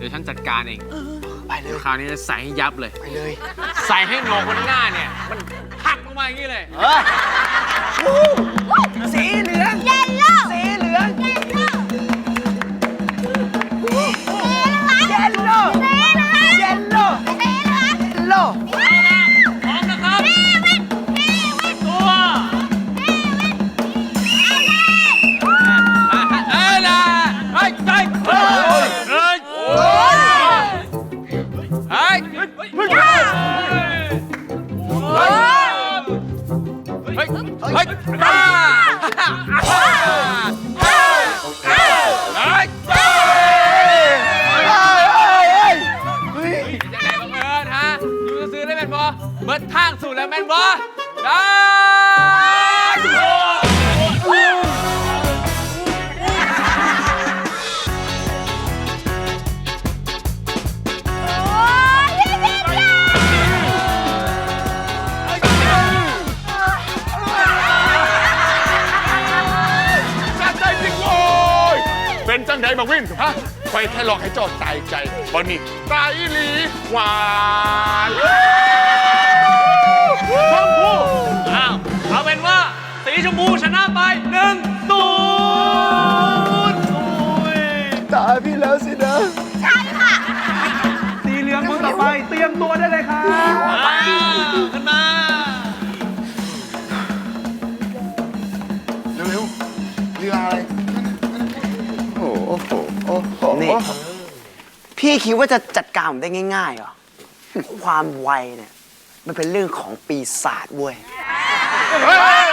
เดี๋ยวฉันจัดการเองไปเลยคราวนี้จะใส่ให้ยับเลย ไปเลยใส่ให้โหนกบนหน้าเนี่ย มันหักลงมาอย่างนี้เลย เออ เฮ้ยบ้าเบิร์ดทางสู่แล้วแม่นบอได้ เป็นจังไดบักวินฮะไปแค่ลองให้เจ้าตายใจบอนี่ตายอีหลีหวานชมพู่อ้าวเอาเป็นว่าสีชมพูชนะไปหนึ่งศูนย์ นี่พี่คิดว่าจะจัดการผมได้ง่ายๆเหรอ ความไวเนี่ย มันเป็นเรื่องของปีศาจเว้ยเฮ้ย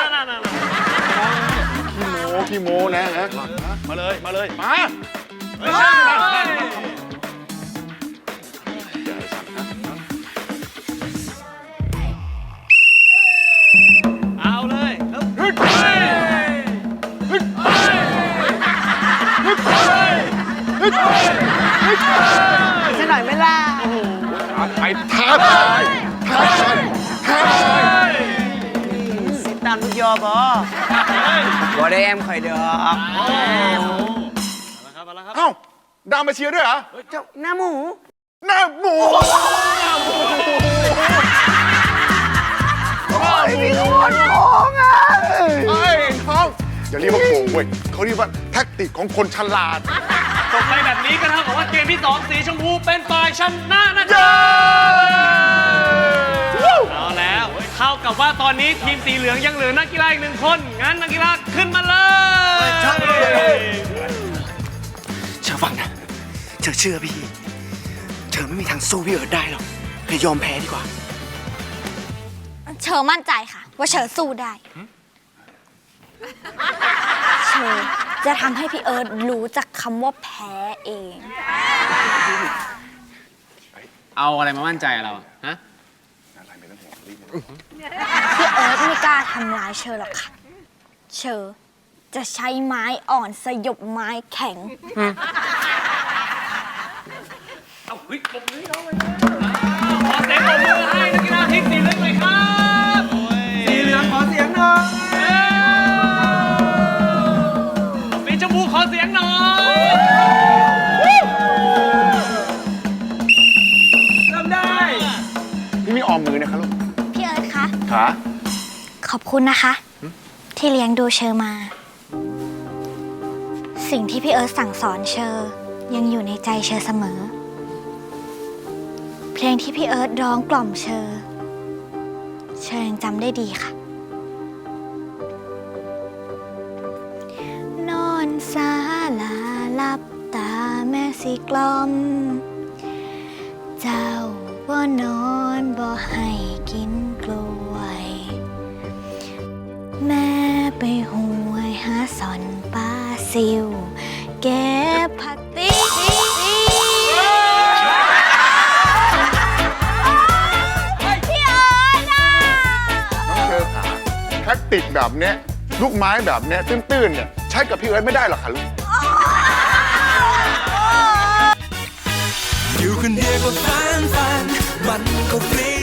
ขี้โมขี้โมนะฮะมาเลย มาเลย มา ไปท้าทายท้าทายท้าทาย สิตามทุกยอบอบอได้แอมคอยเดอกเอ้าดาวมาเชียร์ด้วยเหรอ เจ้าหน้าหมู หน้าหมูโอ้ยมีคนมองอะเอ้ยท้องอย่าเรียกว่าโกงเว้ยเขาเรียกว่าแท็กติกของคนฉลาดจ บไปแบบนี้ก็เท่ากับว่าเกมที่2สีชมพูเป็นฝ่ายชนะนะครับเอาแล้วเท่ากับว่าตอนนี้ทีมสีเหลืองยังเหลือนักกีฬาอีกหนึ่งคนงั้นนักกีฬาขึ้นมาเลยเชื่อฟังนะ เธอเชื่อพี่ เธอไม่มีทางสู้พี่เอิร์ธได้หรอกเลยยอมแพ้ดีกว่า เชอมั่นใจค่ะ ว่าเชอสู้ได้ เชอ จะทำให้พี่เอิร์ธรู้จักคำว่าแพ้เอง เอาอะไรมามั่นใจเราอะฮะพี่เอิร์ธไม่กล้าทำร้ายเชอหรอกค่ะ เชอจะใช้ไม้อ่อนสยบไม้แข็ง เอาเฮ้ยปมมือเราเลยขอเสียงปรบมือให้นักกีฬาทีมสีเหลืองหน่อยครับ มีออมมือนะคะลูกพี่เอิร์ธคะ ขาขอบคุณนะคะ ที่เลี้ยงดูเชอมา สิ่งที่พี่เอิร์ธสั่งสอนเชอ ยังอยู่ในใจเชอเสมอ เพลงที่พี่เอิร์ธร้องกล่อมเชอ เชอยังจำได้ดีค่ะ นอนสาลาลับตาแม่สิกล่อม เจ้า บ่นอนบ่ให้กินกล้วย แม่ไปห่วยหาสอนปลาซิว แกบผักติ๊กติ๊กติ๊กพี่เอ๋ยน่ะน้องเชอขาแท็กติกแบบเนี้ยลูกไม้แบบเนี้ยตื้นๆเนี่ยใช้กับพี่เอิร์ธไม่ได้หรอกค่ะลูก อยู่คนเดียวก็ฟันฟัน มันก็ฟรี